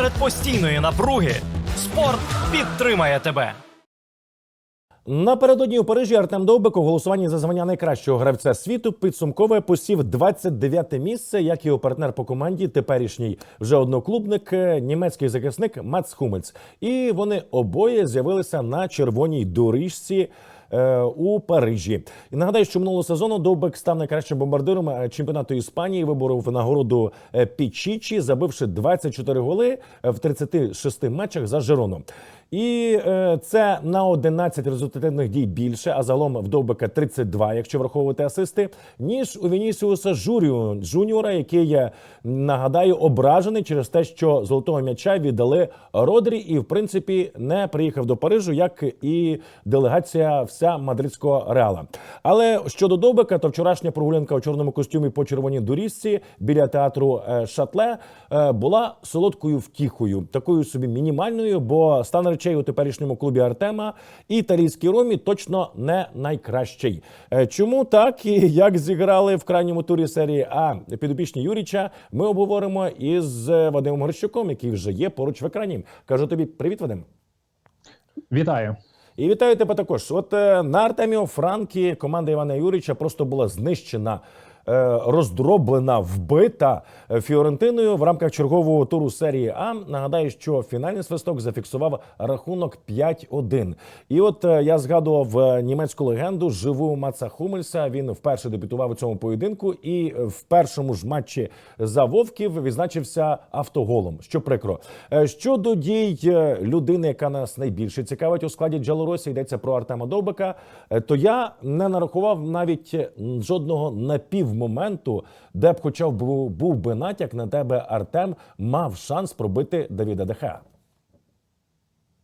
Серед постійної напруги спорт підтримає тебе. Напередодні у Парижі Артем Довбик у голосуванні за звання найкращого гравця світу підсумкове посів 29-те місце, як його партнер по команді, теперішній вже одноклубник, е, німецький захисник Мац Хумельц. І вони обоє з'явилися на червоній доріжці. Е, У Парижі і нагадаю, що минулого сезону Довбек став найкращим бомбардиром е, чемпіонату Іспанії. Виборов нагороду е, Пічічі, забивши 24 голи в 36 матчах за Жерону. І е, це на 11 результативних дій більше, а загалом в Довбека 32, якщо враховувати асисти, ніж у Вінісіуса Журіо Джуніора, який я нагадаю ображений через те, що золотого м'яча віддали Родрі, і в принципі не приїхав до Парижу, як і делегація вся мадридського реала. Але щодо Довбека, то вчорашня прогулянка у чорному костюмі по червоній доріжці біля театру е, Шатле е, була солодкою втіхою, такою собі мінімальною, бо стан речей у теперішньому клубі Артема і італійській ромі точно не найкращий. Е, Чому так і як зіграли в крайньому турі серії А підопічні Юріча, ми обговоримо із е, Вадимом Грищуком, який вже є поруч в екрані. Кажу тобі привіт, Вадим. Вітаю. І вітаю тебе також. От е, на Артеміо Франкі команда Івана Юріча просто була знищена. Е, Роздроблена, вбита е, Фіорентиною в рамках чергового туру серії А. Нагадаю, що фінальний свисток зафіксував рахунок 5-1. І от е, я згадував німецьку легенду живу Маца Хумельса. Він вперше дебютував у цьому поєдинку, і в першому ж матчі за Вовків відзначився автоголом. Що прикро. Щодо дій людини, яка нас найбільше цікавить у складі Джалоросі, йдеться про Артема Довбика, то я не нарахував навіть е, м, жодного напівмоменту, де б, хоча б був, би натяк на тебе, Артем мав шанс пробити Давіда Дехеа.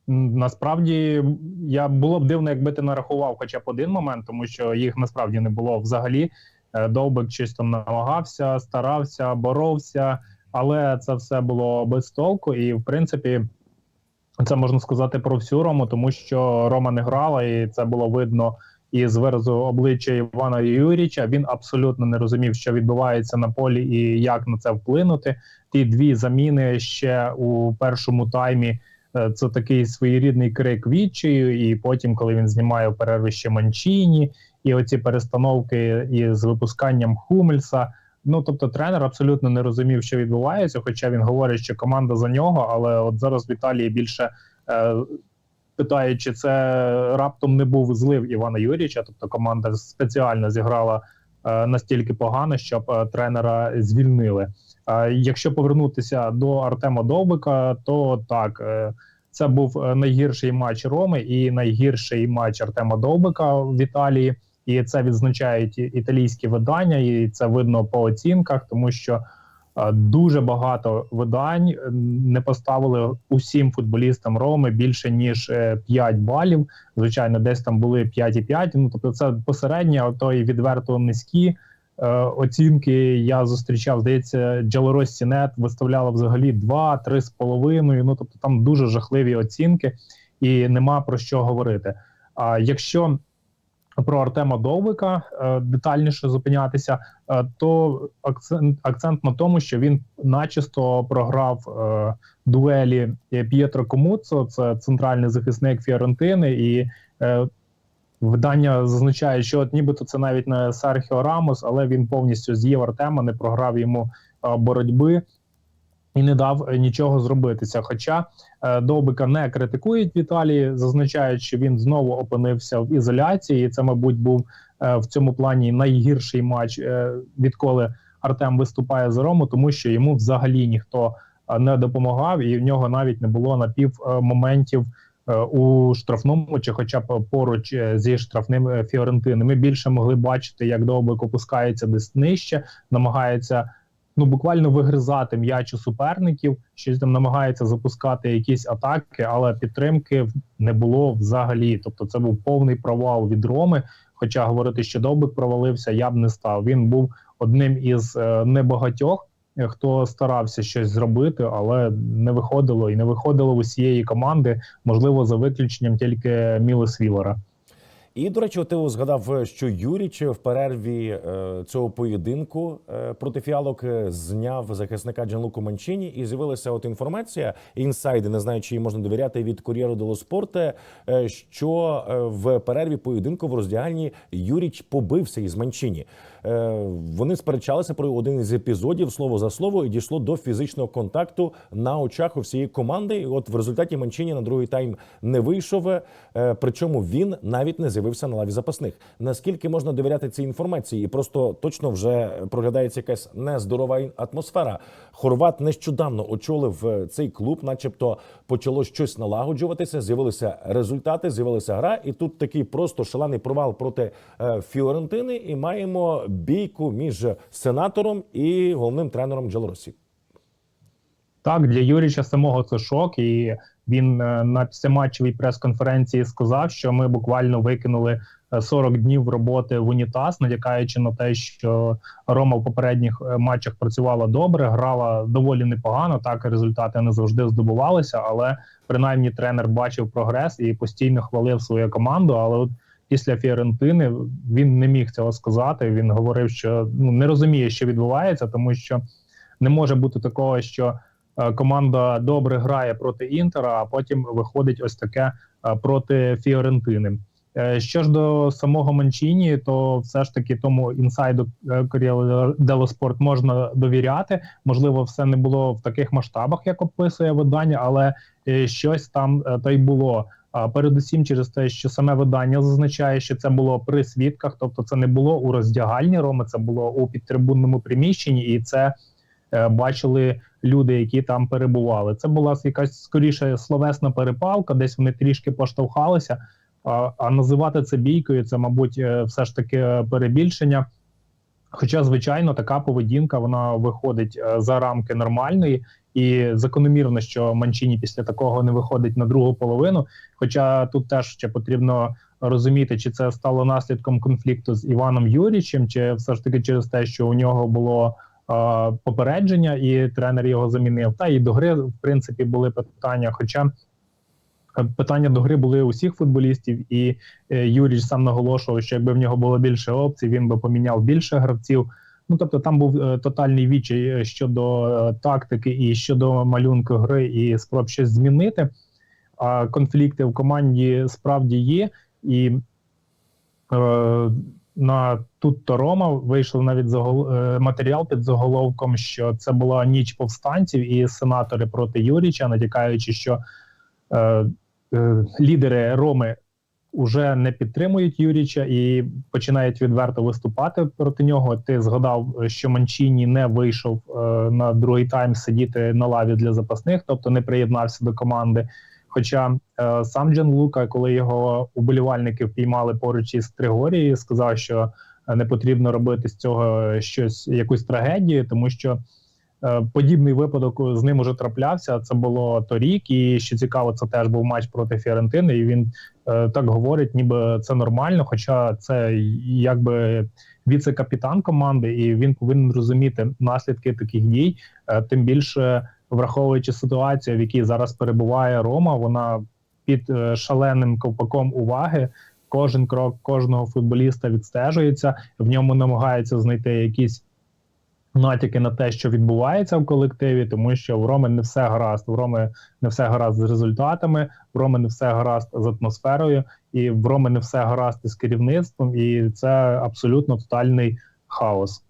Насправді я було б дивно, якби ти нарахував хоча б один момент, тому що їх насправді не було взагалі. Е, Довбик там намагався, старався, боровся, але це все було без толку. І в принципі, це можна сказати про всю Рому, тому що Рома не грала, і це було видно із виразу обличчя Івана Юріча. Він абсолютно не розумів, що відбувається на полі і як на це вплинути. Ті дві заміни ще у першому таймі. Е, Це такий своєрідний крик відчаю, і потім, коли він знімає в перерві Манчіні, і оці перестановки із випусканням Хумельса. Ну тобто, тренер абсолютно не розумів, що відбувається. Хоча він говорить, що команда за нього, але от зараз в Італії більше е, питають, чи це раптом не був злив Івана Юрійовича, тобто команда спеціально зіграла е, настільки погано, щоб е, тренера звільнили. А якщо повернутися до Артема Довбика, то так е, це був е, найгірший матч Роми і найгірший матч Артема Довбика в Італії. І це відзначають італійські видання, і це видно по оцінках, тому що е, дуже багато видань е, не поставили усім футболістам Роми більше ніж е, 5 балів. Звичайно, десь там були 5,5, Ну тобто, це посередньо, то і відверто низькі е, оцінки я зустрічав. Здається, Джалоросінет виставляла взагалі 2, 3,5. Ну тобто там дуже жахливі оцінки, і нема про що говорити. А якщо про Артема Довбика е, детальніше зупинятися, е, то акцент, акцент на тому, що він начисто програв е, дуелі П'єтро Комуцо, це центральний захисник Фіорентини, і видання зазначає, що от нібито це навіть не Серхіо Рамос, але він повністю з'їв Артема, не програв йому боротьби і не дав нічого зробитися. Хоча Довбика не критикують в Італії, зазначають, що він знову опинився в ізоляції. І це, мабуть, був е, в цьому плані найгірший матч, е, відколи Артем виступає за Рому, тому що йому взагалі ніхто е, не допомагав, і в нього навіть не було напів е, моментів. е, У штрафному чи, хоча б поруч е, зі штрафним е, Фіорентини, ми більше могли бачити, як Довбик опускається десь нижче, намагається ну буквально вигризати м'яч у суперників, щось там намагається запускати якісь атаки, але підтримки не було взагалі. Тобто, це був повний провал від Роми. Хоча говорити, що Довбик провалився, я б не став. Він був одним із е, небагатьох, е, хто старався щось зробити, але не виходило і не виходило усієї команди, можливо, за виключенням тільки Мілес Вілера. І до речі, ти згадав, що Юріч в перерві е, цього поєдинку е, проти фіалок е, зняв захисника Джанлуку Манчині, і з'явилася от інформація. Інсайди, не знаю, чи їй можна довіряти від Кур'єру дело Спорте, е, що е, в перерві поєдинку в роздягальні Юріч побився із Манчині. Е, Вони сперечалися про один із епізодів слово за слово, і дійшло до фізичного контакту на очах у всієї команди. І от в результаті Манчині на другий тайм не вийшов. е, Причому він навіть не з'явився на лаві запасних. Наскільки можна довіряти цій інформації? І просто точно вже проглядається якась нездорова атмосфера. Хорват нещодавно очолив е, цей клуб, начебто почало щось налагоджуватися. З'явилися результати, з'явилася гра, і тут такий просто шалений провал проти Фіорентини. І маємо бійку між сенатором і головним тренером Джелоросі. Так, для Юріча самого це шок, і він е, на післяматчевій прес-конференції сказав, що ми буквально викинули е, 40 днів роботи в унітаз, натякаючи на те, що Рома в попередніх е, матчах працювала добре, грала доволі непогано. Так результати не завжди здобувалися, але принаймні тренер бачив прогрес і постійно хвалив свою команду. Але от після Фіорентини він не міг цього сказати. Він говорив, що ну не розуміє, що відбувається, тому що не може бути такого, що е, команда добре грає проти Інтера, а потім виходить ось таке е, проти Фіорентини. Е, Що ж до самого Манчіні, то все ж таки тому інсайду Дело Спорт можна довіряти. Можливо, все не було в таких масштабах, як описує видання, але щось там то й було. А передусім через те, що саме видання зазначає, що це було при свідках, тобто це не було у роздягальні Роми, це було у підтрибунному приміщенні, і це е, бачили люди, які там перебували. Це була якась скоріше словесна перепалка, десь вони трішки поштовхалися. А, а називати це бійкою, це, мабуть, е, все ж таки е, перебільшення. Хоча, звичайно, така поведінка вона виходить за рамки нормальної, і закономірно, що Манчині після такого не виходить на другу половину. Хоча тут теж ще потрібно розуміти, чи це стало наслідком конфлікту з Іваном Юрічем, чи все ж таки через те, що у нього було е, попередження, і тренер його замінив. Та і до гри, в принципі, були питання. Хоча е, питання до гри були у всіх футболістів, і е, Юріч сам наголошував, що якби в нього було більше опцій, він би поміняв більше гравців. Ну тобто там був е, тотальний відчай е, щодо е, тактики і щодо малюнку гри, і спроб щось змінити. А конфлікти в команді справді є, і е, на тут то Рома вийшов навіть загол, матеріал під заголовком, що це була ніч повстанців і сенатори проти Юріча, натякаючи, що е, лідери Роми вже не підтримують Юріча і починають відверто виступати проти нього. Ти згадав, що Манчіні не вийшов е, на другий тайм сидіти на лаві для запасних, тобто не приєднався до команди. Хоча е, сам Джан Лука, коли його уболівальники впіймали поруч із Тригорією, сказав, що е, не потрібно робити з цього щось якусь трагедію, тому що подібний випадок з ним уже траплявся. Це було торік, і що цікаво, це теж був матч проти Фіорентини. І він е, так говорить, ніби це нормально. Хоча це якби віце-капітан команди, і він повинен розуміти наслідки таких дій, е, тим більше враховуючи ситуацію, в якій зараз перебуває Рома, вона під е, шаленим ковпаком уваги. Кожен крок кожного футболіста відстежується, в ньому намагаються знайти якісь натяки на те, що відбувається в колективі, тому що в Роми не все гаразд. В Роми не все гаразд з результатами, в Роми не все гаразд з атмосферою, і в Роми не все гаразд із керівництвом, і це абсолютно тотальний хаос.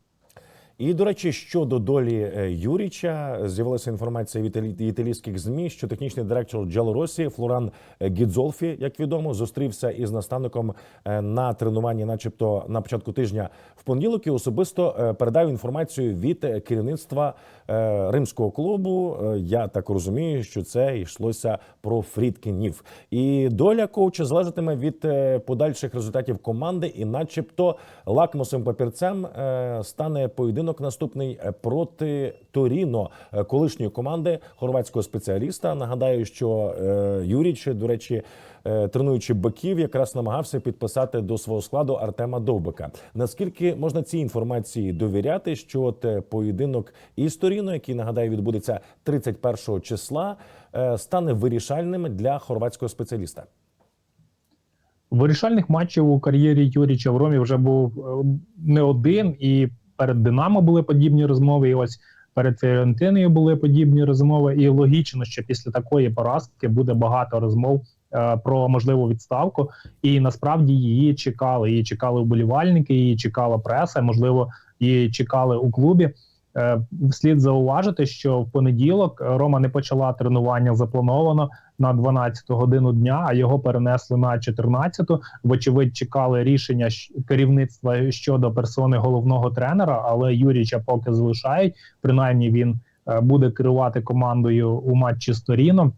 І до речі, щодо долі е, Юріча, з'явилася інформація від італійських змі, що технічний директор Джалоросі Флоран е, Гідзолфі, як відомо, зустрівся із наставником е, на тренуванні, начебто на початку тижня в понеділок, і особисто передав інформацію від керівництва римського клубу. Я так розумію, що це йшлося про Фрідкінів. І доля коуча залежатиме від подальших результатів команди, і, начебто, лакмусовим папірцем стане поєдинок наступний е, проти Торіно, е, колишньої команди хорватського спеціаліста. Нагадаю, що е, Юріч, до речі. Тренуючи боків, якраз намагався підписати до свого складу Артема Довбика. Наскільки можна цій інформації довіряти, що от поєдинок із Торіно, який нагадаю відбудеться 31 числа, стане вирішальним для хорватського спеціаліста? Вирішальних матчів у кар'єрі Юріча в Ромі вже був не один, і перед Динамо були подібні розмови. І ось перед Фіорентиною були подібні розмови. І логічно, що після такої поразки буде багато розмов е, про можливу відставку. І насправді її чекали. Її чекали вболівальники, її чекала преса. Можливо, її чекали у клубі. Е, Слід зауважити, що в понеділок Рома не почала тренування заплановано на 12 годину дня, а його перенесли на 14. Вочевидь, чекали рішення керівництва щодо персони головного тренера, але Юріча поки залишають. Принаймні він е, буде керувати командою у матчі з Торіно.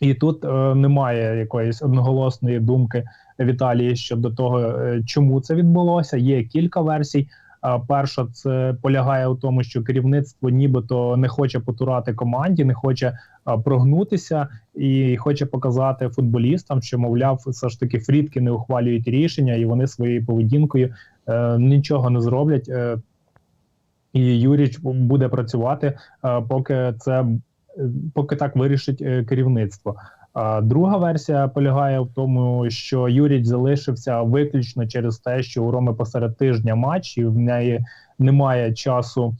І тут е, немає якоїсь одноголосної думки Віталії щодо того, е, чому це відбулося. Є кілька версій. Е, Перша це полягає у тому, що керівництво нібито не хоче потурати команді, не хоче прогнутися і хоче показати футболістам, що мовляв, все ж таки фрідки не ухвалюють рішення, і вони своєю поведінкою е, нічого не зроблять. Е, і Юріч буде працювати, е, поки це е, поки так вирішить е, керівництво. Друга версія полягає в тому, що Юріч залишився виключно через те, що у Роми посеред тижня матч, і в неї немає часу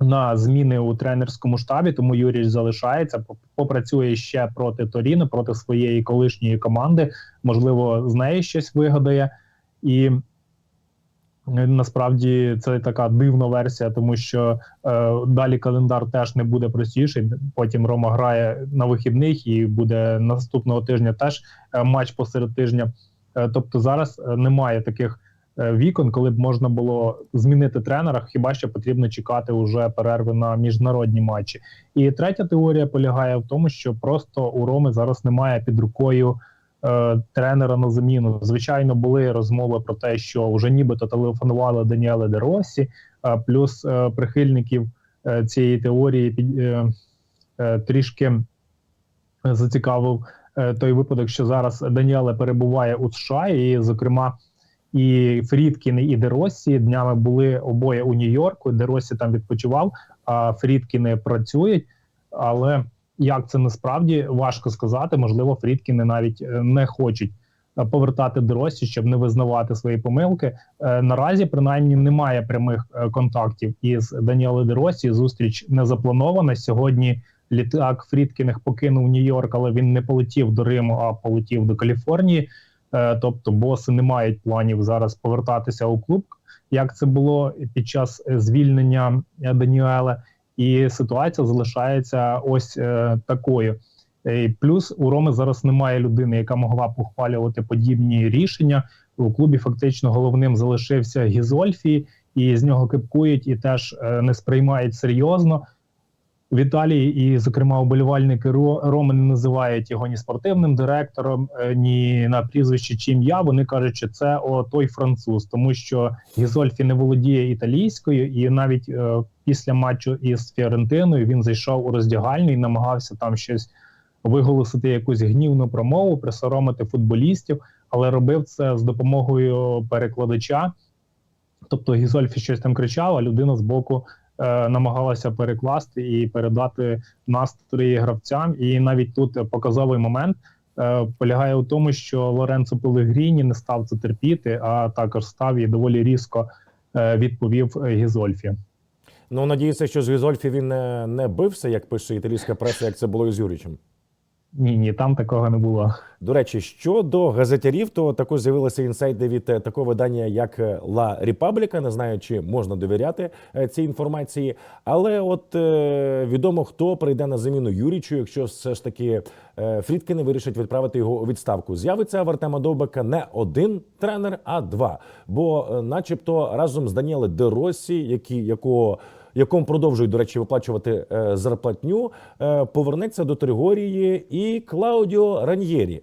на зміни у тренерському штабі. Тому Юріч залишається, попрацює ще проти Торіно, проти своєї колишньої команди. Можливо, з неї щось вигадає. І насправді це така дивна версія, тому що е, далі календар теж не буде простіший. Потім Рома грає на вихідних і буде наступного тижня теж е, матч посеред тижня. Е, тобто зараз е, немає таких е, вікон, коли б можна було змінити тренера, хіба що потрібно чекати уже перерви на міжнародні матчі. І третя теорія полягає в тому, що просто у Роми зараз немає під рукою тренера на заміну. Звичайно, були розмови про те, що вже нібито телефонували Даніеле Де Росі, е, плюс е, прихильників е, цієї теорії під е, е, трішки зацікавив е, той випадок, що зараз Даніеле перебуває у США, і, зокрема, і Фрідкін, і Деросі днями були обоє у Нью-Йорку. Деросі там відпочивав, а Фрідкіни працюють. Але як це насправді важко сказати. Можливо, Фрідкіни навіть е, не хочуть е, повертати Деросі, щоб не визнавати свої помилки. Е, Наразі принаймні немає прямих контактів із Даніеле Деросі. Зустріч не запланована сьогодні. Літак Фрідкіних покинув Нью-Йорк, але він не полетів до Риму, а полетів до Каліфорнії. Тобто, боси не мають планів зараз повертатися у клуб, як це було під час звільнення Даніела. І ситуація залишається ось е, такою. І Плюс у Роми зараз немає людини, яка могла б ухвалювати подібні рішення. У клубі фактично головним залишився Гізольфі, і з нього кипкують і теж е, не сприймають серйозно. Віталій і, зокрема, уболівальники Ро- Роми не називають його ні спортивним директором, е, ні на прізвище чи ім'я. Вони кажуть, що це о, той француз, тому що Гізольфі не володіє італійською, і навіть е, після матчу із Фіорентиною він зайшов у роздягальню і намагався там щось виголосити якусь гнівну промову, присоромити футболістів, але робив це з допомогою перекладача. Тобто Гізольфі щось там кричав, а людина з боку намагалася перекласти і передати настрої гравцям. І навіть тут показовий момент е, полягає у тому, що Лоренцо Пелегріні не став це терпіти, а також став і доволі різко е, відповів е, Гізольфі. Ну надіюся, що з Гізольфі він не, не бився, як пише італійська преса, як це було із Юрічем. Ні, ні, там такого не було. До речі, щодо газетярів, то також з'явилися інсайди від е, такого видання, як е, La Repubblica. Не знаю, чи можна довіряти е, цій інформації, але от е, відомо, хто прийде на заміну Юрічу, якщо все ж таки е, Фрідкини вирішать відправити його у відставку. З'явиться в Артема Довбика не один тренер, а два. Бо, е, начебто, разом з Даніеле Деросі, які якого якому продовжують, до речі, виплачувати е, зарплатню, е, повернеться до Тригорії і Клаудіо Раньєрі.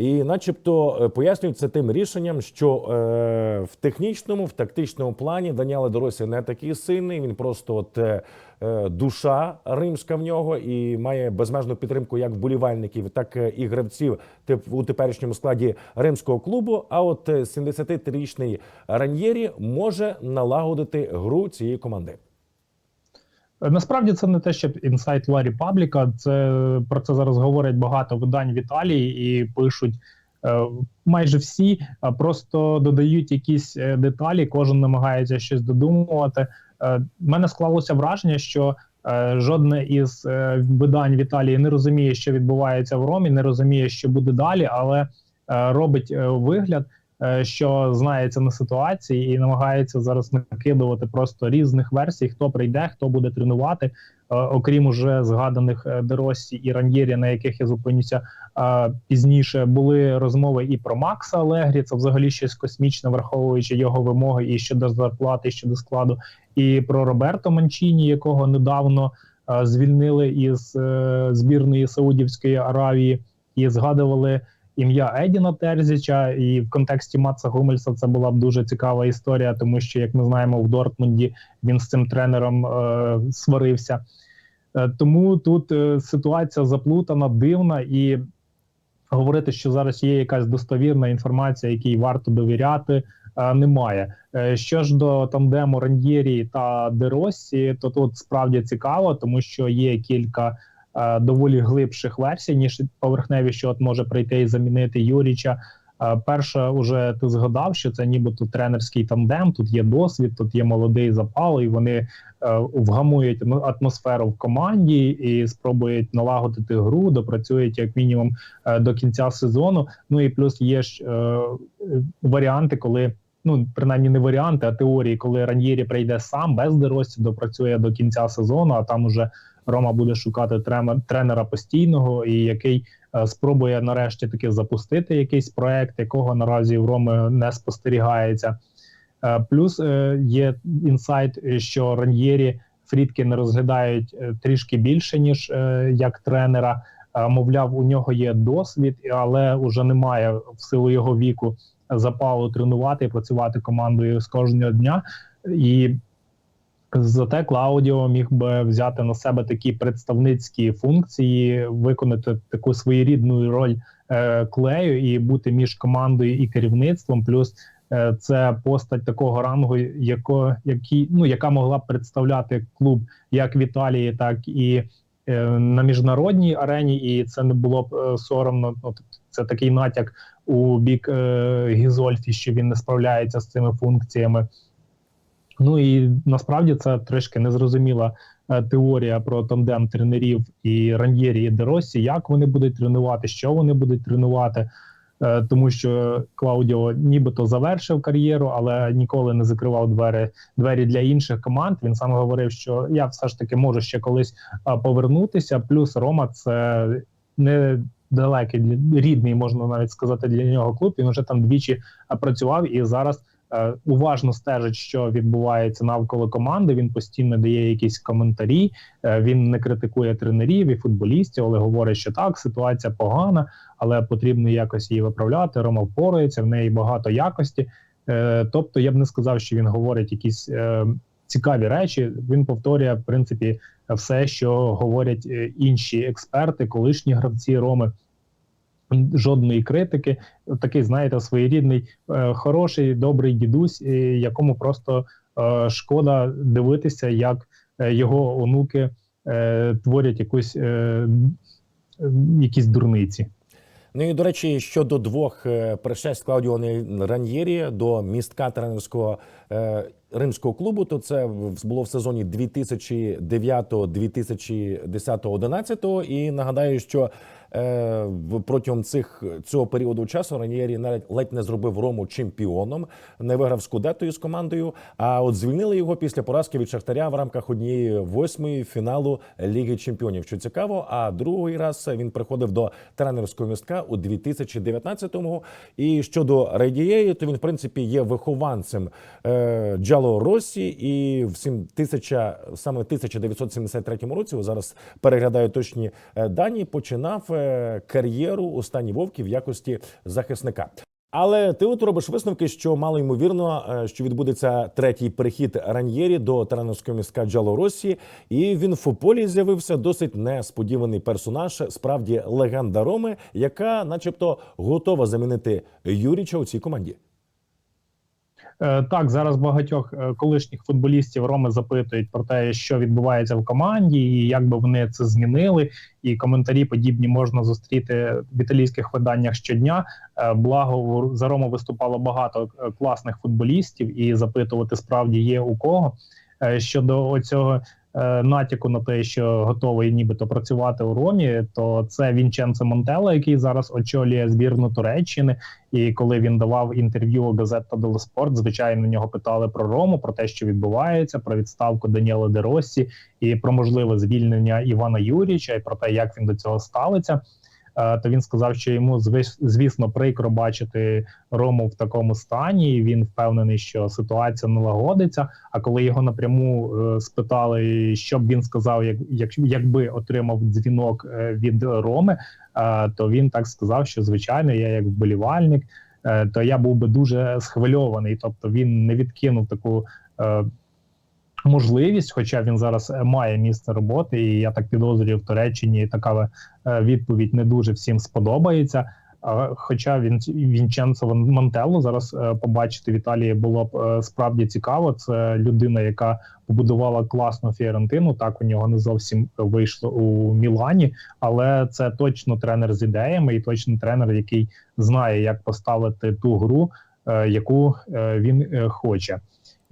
І, начебто, е, пояснюють це тим рішенням, що е, в технічному, в тактичному плані Даніеле Доросі не такий сильний. Він просто от е, душа римська в нього і має безмежну підтримку як вболівальників, так і гравців тип у теперішньому складі римського клубу. А от е, 73-річний Раньєрі може налагодити гру цієї команди. Насправді це не те, щоб інсайт La Repubblica, Це про це зараз говорять багато видань в Італії і пишуть е, майже всі просто додають якісь е, деталі, кожен намагається щось додумувати. Е, мене склалося враження, що е, жодне із видань в Італії не розуміє, що відбувається в Ромі, не розуміє, що буде далі, але робить вигляд, що знається на ситуації, і намагається зараз накидувати просто різних версій, хто прийде, хто буде тренувати. Е, окрім уже згаданих е, Деросі і Раньєрі, на яких я зупинюся е, пізніше, були розмови і про Макса Алегрі. Це взагалі щось космічне, враховуючи його вимоги і щодо зарплати, і щодо складу, і про Роберто Манчіні, якого недавно е, звільнили із е, збірної Саудівської Аравії, і згадували ім'я Едіна Терзіча. І в контексті Матса Гумельса це була б дуже цікава історія, тому що, як ми знаємо, в Дортмунді він з цим тренером е, сварився. Е, тому тут е, ситуація заплутана, дивна, і говорити, що зараз є якась достовірна інформація, якій варто довіряти, е, немає. Е, Що ж до тандему Рандєрі та Деросі, то тут справді цікаво, тому що є кілька доволі глибших версій, ніж поверхневі, що от може прийти і замінити Юріча. Е, Перша, уже ти згадав, що це нібито тренерський тандем. Тут є досвід, тут є молодий запал, і вони е, вгамують атмосферу в команді і спробують налагодити гру, допрацюють як мінімум е, до кінця сезону. Ну і плюс є ж е, е, варіанти, коли. Ну, принаймні не варіанти, а теорії, коли Раньєрі прийде сам без дерості, допрацює до кінця сезону, а там уже Рома буде шукати тренера постійного, і який е, спробує нарешті таки запустити якийсь проект, якого наразі в Роми не спостерігається. Е, Плюс е, є інсайт, що Раньєрі Фрідки не розглядають трішки більше ніж як тренера. Мовляв, у нього є досвід, але вже немає в силу його віку запалу тренувати і працювати командою з кожного дня. І Зате Клаудіо міг би взяти на себе такі представницькі функції, виконати таку своєрідну роль е, клею і бути між командою і керівництвом. Плюс е, це постать такого рангу, яко, які, ну, яка могла б представляти клуб як в Італії, так і е, на міжнародній арені, і це не було б е, соромно. Ну, тобто це такий натяк у бік е, Гізольфі, що він не справляється з цими функціями. Ну і насправді це трішки незрозуміла е, теорія про тандем тренерів і Раньєрі і Деросі, як вони будуть тренувати, що вони будуть тренувати. Е, Тому що Клаудіо нібито завершив кар'єру, але ніколи не закривав двері двері для інших команд. Він сам говорив, що я все ж таки можу ще колись а, повернутися. Плюс Рома це не далекий для- рідний, можна навіть сказати, для нього клуб. Він вже там двічі працював і зараз е, уважно стежить, що відбувається навколо команди. Він постійно дає якісь коментарі. Е, він не критикує тренерів і футболістів, але говорить, що так, ситуація погана, але потрібно якось її виправляти. Рома впорається, в неї багато якості. Е, тобто, я б не сказав, що він говорить якісь е, цікаві речі. Він повторює в принципі все, що говорять е, інші експерти, колишні гравці Роми. Жодної критики, такий, знаєте, своєрідний, е, хороший, добрий дідусь, е, якому просто шкода дивитися, як його онуки творять якусь якісь дурниці. Ну і до речі, щодо двох пришесть Клаудіо Раньєрі до містка тренерського римського клубу, то це було в сезоні 2009-2010-11. І нагадаю, що е, протягом цих цього періоду часу Раньєрі навіть ледь не зробив Рому чемпіоном, не виграв Скудетто із командою. А от звільнили його після поразки від Шахтаря в рамках однієї восьмої фіналу Ліги Чемпіонів. Що цікаво, а другий раз він приходив до тренерського містка у 2019-му. І щодо Радієї, то він в принципі є вихованцем е, Джало Росі, і в сім- тисяча саме в 1973 році зараз переглядаю точні е, дані. Починав е, кар'єру у стані вовки в якості захисника. Але ти от робиш висновки, що мало ймовірно, е, що відбудеться третій перехід Раньєрі до тренерського містка Джало Росі, і він в футболі з'явився досить несподіваний персонаж, справді легенда Роми, яка, начебто, готова замінити Юріча у цій команді. Е, Так, зараз багатьох е, колишніх футболістів Роми запитують про те, що відбувається в команді, і як би вони це змінили. І коментарі подібні можна зустріти в італійських виданнях щодня. Е, Благо за Рому виступало багато класних футболістів, і запитувати справді є у кого. Щодо цього натяку на те, що готовий нібито працювати у Ромі, то це Вінченце Монтело, який зараз очолює збірну Туреччини. І коли він давав інтерв'ю газета Дело Спорт, звичайно, нього питали про Рому, про те, що відбувається, про відставку Даніела Де Россі і про можливе звільнення Івана Юрійовича, і про те, як він до цього ставиться. Е, То він сказав, що йому звісно прикро бачити Рому в такому стані. і Він впевнений, що ситуація налагодиться. А коли його напряму е, спитали, що б він сказав, як, як якби отримав дзвінок е, від Роми, то він так сказав, що звичайно, я як вболівальник, то я був би дуже схвильований. Тобто він не відкинув таку. Можливість, хоча він зараз е, має місце роботи, і я так підозрюю, в Туреччині така е, відповідь не дуже всім сподобається. Хоча він Вінченцо Монтелло зараз е, побачити в Італії було б справді цікаво. Це людина, яка побудувала класну Фіорентину. Так у нього не зовсім вийшло у Мілані, але це точно тренер з ідеями, і точно тренер, який знає, як поставити ту гру, яку він хоче.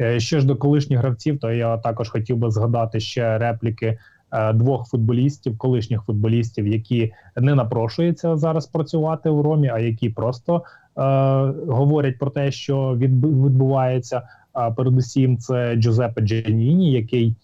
Е, Що ж до колишніх гравців, то я також хотів би згадати ще репліки е, двох футболістів, колишніх футболістів, які не напрошуються зараз працювати у Ромі, а які просто е, говорять про те, що відбувається. А передусім, це Джузеппе Джаніні, який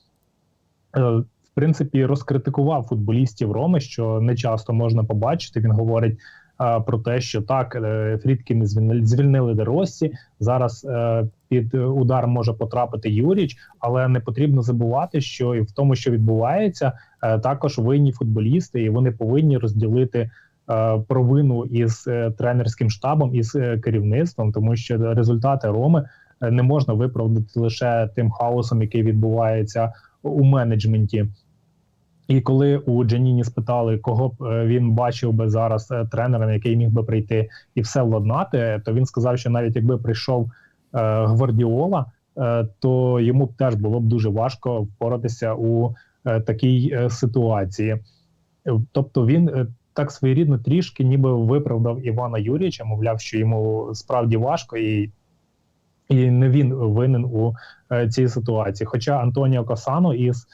е, в принципі розкритикував футболістів Роми, що не часто можна побачити. Він говорить про те, що так е, Фрідкіни звільнили, звільнили Деросі. Зараз е, під удар може потрапити Юріч, але не потрібно забувати, що і в тому, що відбувається, е, також винні футболісти, і вони повинні розділити. е, Провину із е, тренерським штабом із е, керівництвом, тому що результати Роми е, не можна виправдати лише тим хаосом, який відбувається у менеджменті. І коли у Джаніні спитали, кого б е, він бачив би зараз е, тренером, який міг би прийти і все владнати, то він сказав, що навіть якби прийшов е, Гвардіола, то йому б теж було б дуже важко впоратися у такій ситуації. Тобто він так своєрідно трішки ніби виправдав Івана Юрійовича, мовляв, що йому справді важко і. І не він винен у е, цій ситуації. Хоча Антоніо Касано із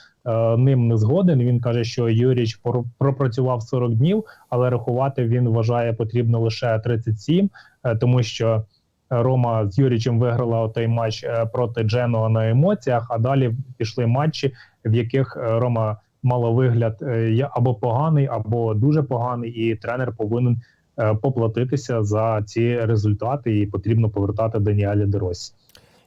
ним не згоден. Він каже, що Юріч пропрацював 40 днів, але рахувати він вважає потрібно лише 37, е, тому що Рома з Юрічем виграла той матч е, проти Дженуа на емоціях. А далі пішли матчі, в яких е, Рома мала вигляд е, або поганий, або дуже поганий, і тренер повинен е, поплатитися за ці результати, і потрібно повертати Даніалі Деросі.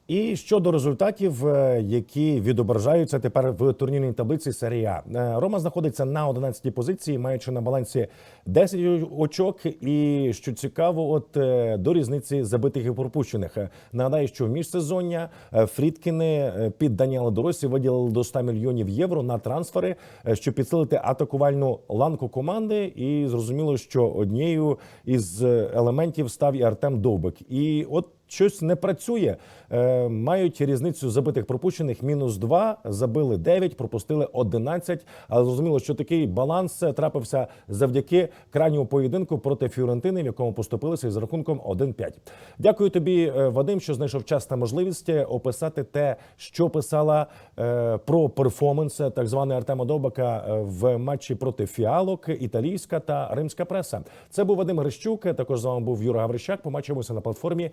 І щодо результатів, е, які відображаються тепер в турнірній таблиці серії А. Е, Рома знаходиться на 11-й позиції, маючи на балансі 10 очок. І що цікаво, от е, до різниці забитих і пропущених. Нагадаю, що в міжсезоння Фрідкіни під Даніела Доросі виділили до 100 мільйонів євро на трансфери, щоб підсилити атакувальну ланку команди. І зрозуміло, що однією із елементів став і Артем Довбик. І от щось не працює. Е, мають різницю забитих пропущених мінус 2, забили 9, пропустили 11. Але зрозуміло, що такий баланс е, трапився завдяки крайньому поєдинку проти Фіорентини, в якому поступилися із рахунком 1-5. Дякую тобі, е, Вадим, що знайшов час та можливість е, описати те, що писала е, про перформанс так званий Артема Довбака е, в матчі проти фіалок, італійська та римська преса. Це був Вадим Грищук. Також з вами був Юра Гаврищак. Побачимося на платформі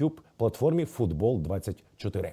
YouTube, платформі Футбол 24